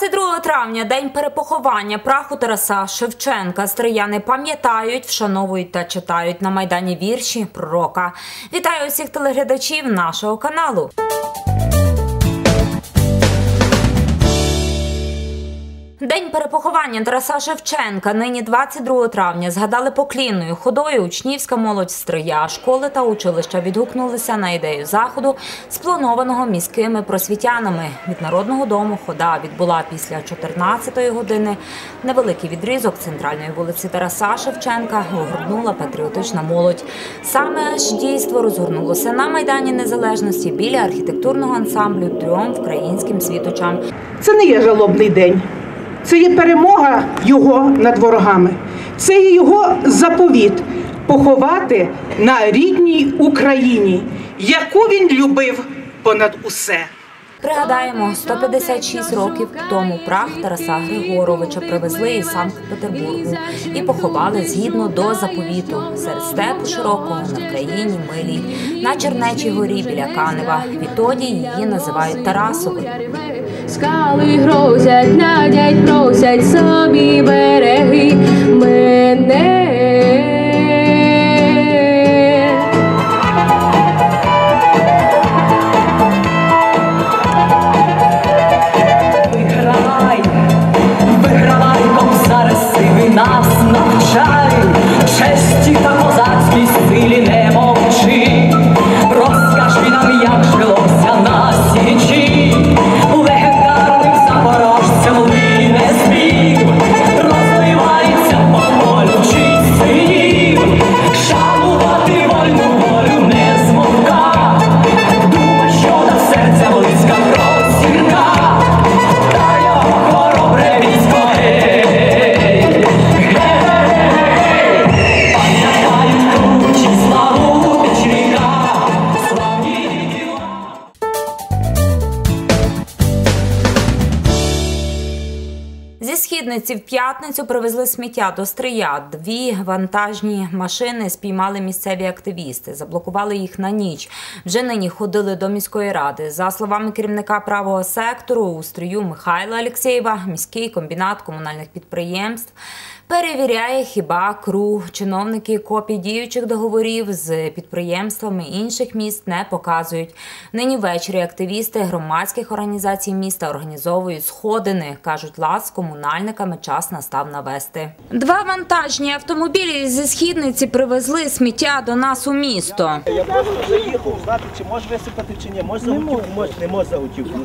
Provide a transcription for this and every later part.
22 травня, день перепоховання праху Тараса Шевченка. Стрияни пам'ятають, вшановують та читають на майдані вірші пророка. Вітаю усіх телеглядачів нашого каналу. День перепоховання Тараса Шевченка нині 22 травня згадали поклінною ходою учнівська молодь Стрия. Школи та училища відгукнулися на ідею заходу, спланованого міськими просвітянами. Від народного дому хода відбула після 14-ї години. Невеликий відрізок центральної вулиці Тараса Шевченка огорнула патріотична молодь. Саме ж дійство розгорнулося на майдані Незалежності біля архітектурного ансамблю Тріумф українським світочам. Це не є жалобний день. Це є перемога його над ворогами. Це є його заповіт поховати на рідній Україні, яку він любив понад усе. Пригадаємо, 156 років тому прах Тараса Григоровича привезли із Санкт-Петербургу і поховали згідно до заповіту серед степу широкого на Вкраїні милій на Чернечій горі біля Канева. Відтоді її називають Тарасовою. Скали грозять, надять, просять собі береги мене. Зі східниці в п'ятницю привезли сміття до Стрия. Дві вантажні машини спіймали місцеві активісти, заблокували їх на ніч. Вже нині ходили до міської ради. За словами керівника правого сектору у Стрию Михайла Алєксєєва, міський комбінат комунальних підприємств перевіряє хіба КРУ. Чиновники копій діючих договорів з підприємствами інших міст не показують. Нині ввечері активісти громадських організацій міста організовують сходини. кажуть, лад з комунальниками час настав навести. Два вантажні автомобілі зі східниці привезли сміття до нас у місто. Я просто заїхав знати, чи можеш висипати, чи ні. Може заготівку, може, не може заготівку. Ну,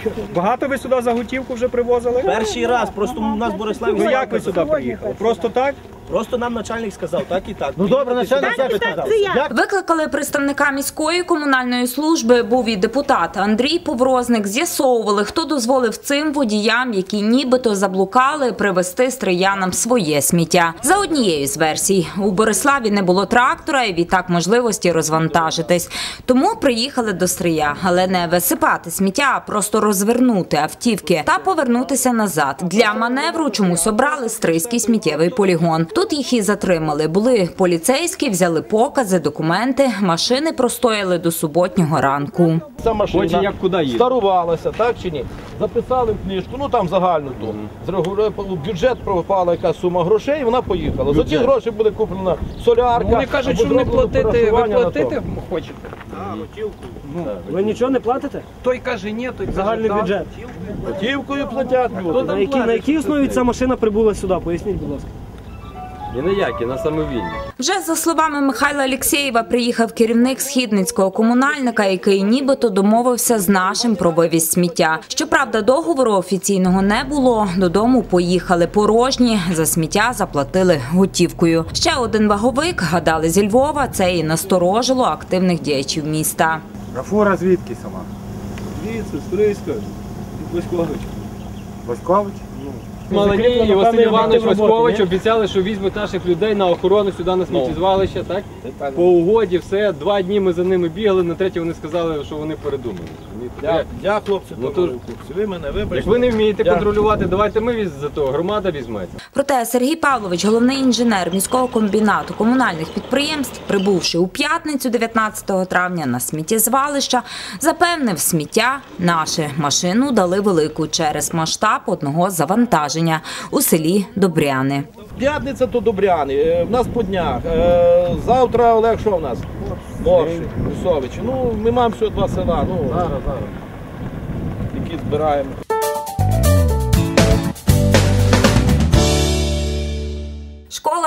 що? Багато ви сюди заготівку вже привозили? Перший раз, просто у нас в Бориславі Ну як ви сюди приїхали? Просто так? Просто нам начальник сказав, так і так. Ну добре, начальник сказав. Викликали представника міської комунальної служби. Був і депутат Андрій Поврозник. З'ясовували, хто дозволив цим водіям, які нібито заблукали, привезти стріянам своє сміття. За однією з версій у Бориславі не було трактора і відтак можливості розвантажитись. Тому приїхали до стрия, але не висипати сміття, а просто розвернути автівки та повернутися назад. Для маневру чомусь обрали стрийський сміттєвий полігон. Тут їх і затримали. Були поліцейські, взяли покази, документи. Машини простояли до суботнього ранку. Ця машина як куди їде? старувалася, так чи ні? Записали в книжку, ну там загальну ту. Бюджет пропала якась сума грошей, вона поїхала. За ті гроші буде куплена солярка. Вони кажуть, що не платити, ви платити хочете? Ви нічого не платите? Той каже ні, той каже Загальний бюджет. Готівкою платять люди. На якій основі ця машина прибула сюди? Поясніть, будь ласка. Ні на які, на самовільні. Вже за словами Михайла Алєксєєва, приїхав керівник східницького комунальника, який нібито домовився з нашим про вивіз сміття. Щоправда, договору офіційного не було. Додому поїхали порожні. За сміття заплатили готівкою. Ще один ваговик гадали зі Львова. Це і насторожило активних діячів міста. А фура звідки сама? Звідси, з Турейська, Васькович. Васькович? Смолені і Василь Іванович Васькович обіцяли, що візьмуть наших людей на охорону сюди на сміттєзвалище, так? По угоді, все. Два дні ми за ними бігали, на третє вони сказали, що вони передумали. Я, я хлопці, Ну, то- хлопці, ви мене вибачте. Як ви не вмієте Я- контролювати, давайте ми віз за то, громада візьметься. Проте Сергій Павлович, головний інженер міського комбінату комунальних підприємств, прибувши у п'ятницю 19 травня на сміттєзвалища, запевнив сміття нашу машину дали велику через масштаб одного завантаження у селі Добряни. П'ятниця то Добряни, е, в нас по днях. Е, Завтра Олег, що в нас? Борщ. Ну, ми маємо всього два села, ну, зараз, зараз. Які збираємо.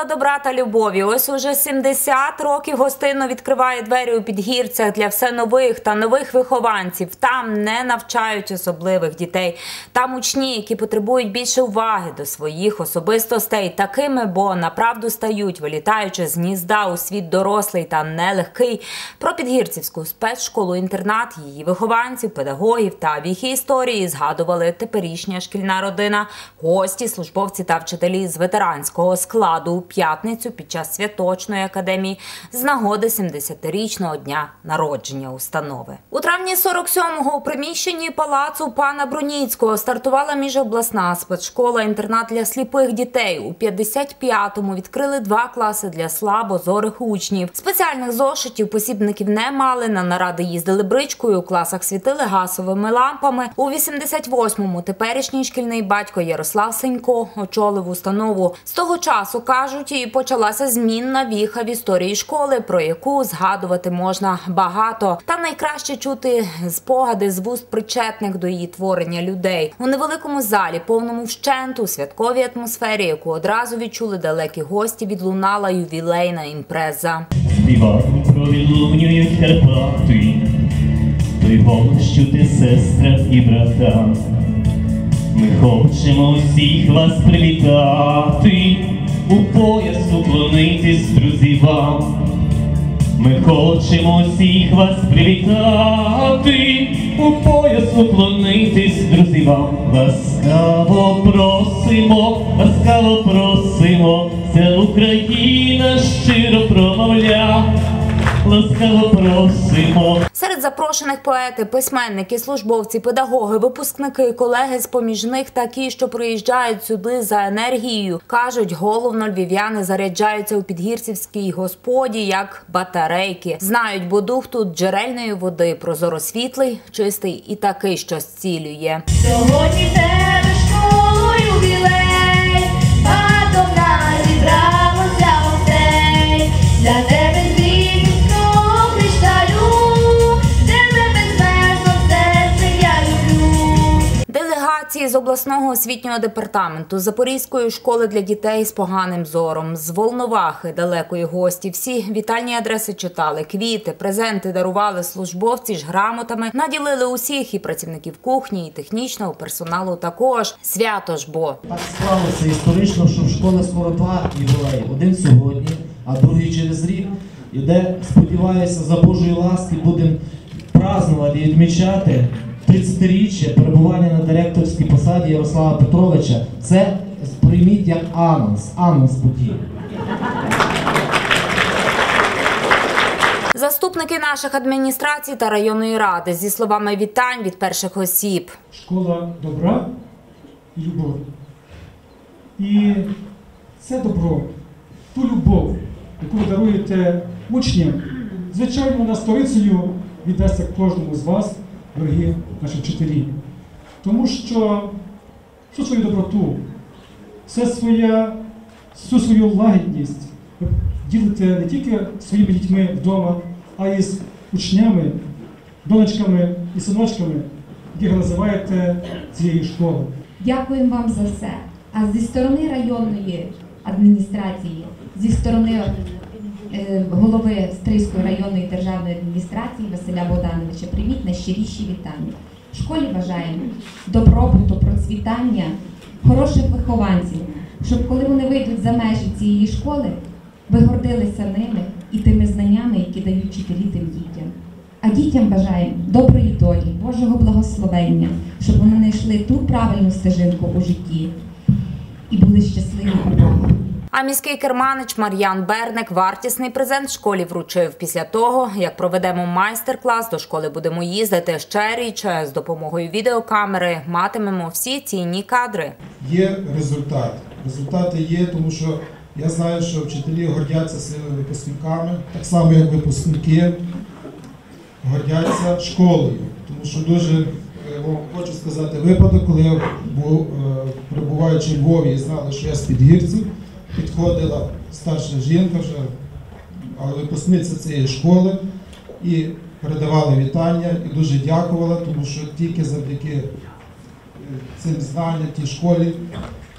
Добра та любові. Ось уже 70 років гостинно відкриває двері у підгірцях для все нових та нових вихованців. Там не навчають особливих дітей. Там учні, які потребують більше уваги до своїх особистостей, такими, бо направду стають, вилітаючи з гнізда у світ дорослий та нелегкий. Про підгірцівську спецшколу-інтернат, її вихованців, педагогів та віхи історії згадували теперішня шкільна родина, гості, службовці та вчителі з ветеранського складу п'ятницю під час святочної академії з нагоди 70-річного дня народження установи. У травні 47-го у приміщенні палацу пана Бруніцького стартувала міжобласна спецшкола-інтернат для сліпих дітей. У 55-му відкрили два класи для слабозорих учнів. Спеціальних зошитів посібників не мали. На наради їздили бричкою. У класах світили гасовими лампами. У 88-му теперішній шкільний батько Ярослав Сенько очолив установу. З того часу кажуть, і почалася змінна віха в історії школи, про яку згадувати можна багато. Та найкраще чути спогади з вуст причетних до її творення людей у невеликому залі, повному вщенту, святковій атмосфері, яку одразу відчули далекі гості, відлунала ювілейна імпреза. Співаємо провілунюють Карпати, той голос чути сестрам і братам. Ми хочемо всіх вас привітати, у пояс уклонитись, друзі, вам. Ми хочемо всіх вас привітати, у пояс уклонитись, друзі, вам. Ласкаво просимо, ласкаво просимо, вся Україна щиро промовля. Ласкаво просимо. Серед запрошених поети, письменники, службовці, педагоги, випускники, колеги з поміж них такі, що приїжджають сюди за енергією. кажуть, головно львів'яни заряджаються у підгірцівській господі як батарейки. Знають, бо дух тут джерельної води, прозоросвітлий, чистий і такий, що зцілює. Сьогодні в Делегації з обласного освітнього департаменту, Запорізької школи для дітей з поганим зором, з Волновахи, далекої гості. Всі вітальні адреси читали, квіти, презенти дарували службовці ж грамотами, наділили усіх і працівників кухні, і технічного персоналу також. Свято ж бо. Так склалося історично, що в школи скоро два ювілеї. Один сьогодні, а другий через рік. І де, сподіваюся, за Божої ласки будемо празднувати і відмічати 30-річчя перебування на директорській посаді Ярослава Петровича. Це прийміть як анонс, анонс події. Заступники наших адміністрацій та районної ради зі словами вітань від перших осіб. школа добра і любові. І це добро, ту любов, яку ви даруєте учням, звичайно, вона сторицею віддасться кожному з вас, дорогі наші вчителі. Тому що всю свою доброту, все своя, всю свою лагідність ви ділите не тільки своїми дітьми вдома, а й з учнями, донечками і синочками, яких називаєте цієї школи. Дякуємо вам за все. А зі сторони районної адміністрації, зі сторони голови Стрийської районної державної адміністрації Василя Богдановича, прийміть найщиріші вітання. В школі бажаємо добробуту, процвітання, хороших вихованців, щоб коли вони вийдуть за межі цієї школи, ви гордилися ними і тими знаннями, які дають вчителі тим дітям. А дітям бажаємо доброї долі, Божого благословення, щоб вони знайшли ту правильну стежинку у житті. А міський керманич Мар'ян Берник вартісний презент школі вручив після того, як проведемо майстер-клас. До школи будемо їздити ще річ з допомогою відеокамери. Матимемо всі цінні кадри. Є результат. Результати є, тому що я знаю, що вчителі гордяться своїми випускниками, так само як випускники гордяться школою. Тому що дуже е, хочу сказати випадок, коли я був е, перебуваючи в Львові і знали, що я з підгірців, підходила старша жінка вже, але випускниця цієї школи, і передавала вітання і дуже дякувала, тому що тільки завдяки е, цим знанням тій школі,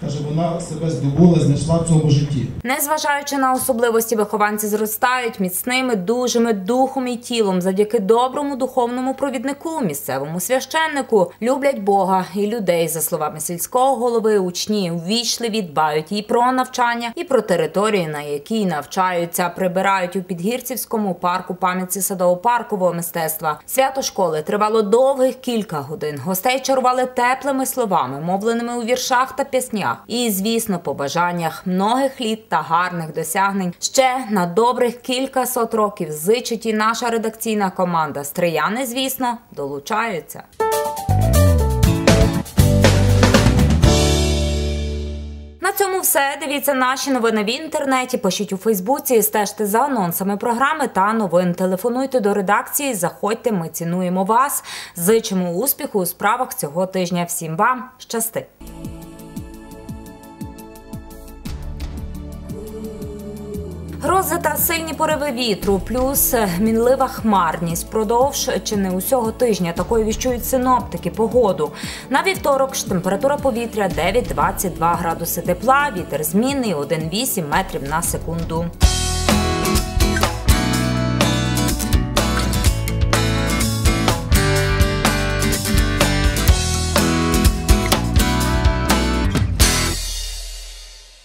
каже, вона себе здобула, знайшла в цьому житті. Незважаючи на особливості, вихованці зростають міцними, дужими духом і тілом завдяки доброму духовному провіднику, місцевому священнику, люблять Бога і людей. За словами сільського голови, учні ввічливі дбають і про навчання, і про територію, на якій навчаються. Прибирають у підгірцівському парку пам'ятці садово-паркового мистецтва. Свято школи тривало довгих кілька годин. Гостей чарували теплими словами, мовленими у віршах та піснях. І, звісно, побажаннях многих літ та гарних досягнень ще на добрих кілька сот років зичить і наша редакційна команда. Стрияни, звісно, долучаються. На цьому все. Дивіться наші новини в інтернеті. Пишіть у Фейсбуці, стежте за анонсами програми та новин. Телефонуйте до редакції. Заходьте, ми цінуємо вас. Зичимо успіху у справах цього тижня. Всім вам щасти! Грози та сильні пориви вітру, плюс мінлива хмарність. Продовж чи не усього тижня такою віщують синоптики погоду. На вівторок ж температура повітря 9-22 градуси тепла, вітер змінний 1,8 метрів на секунду.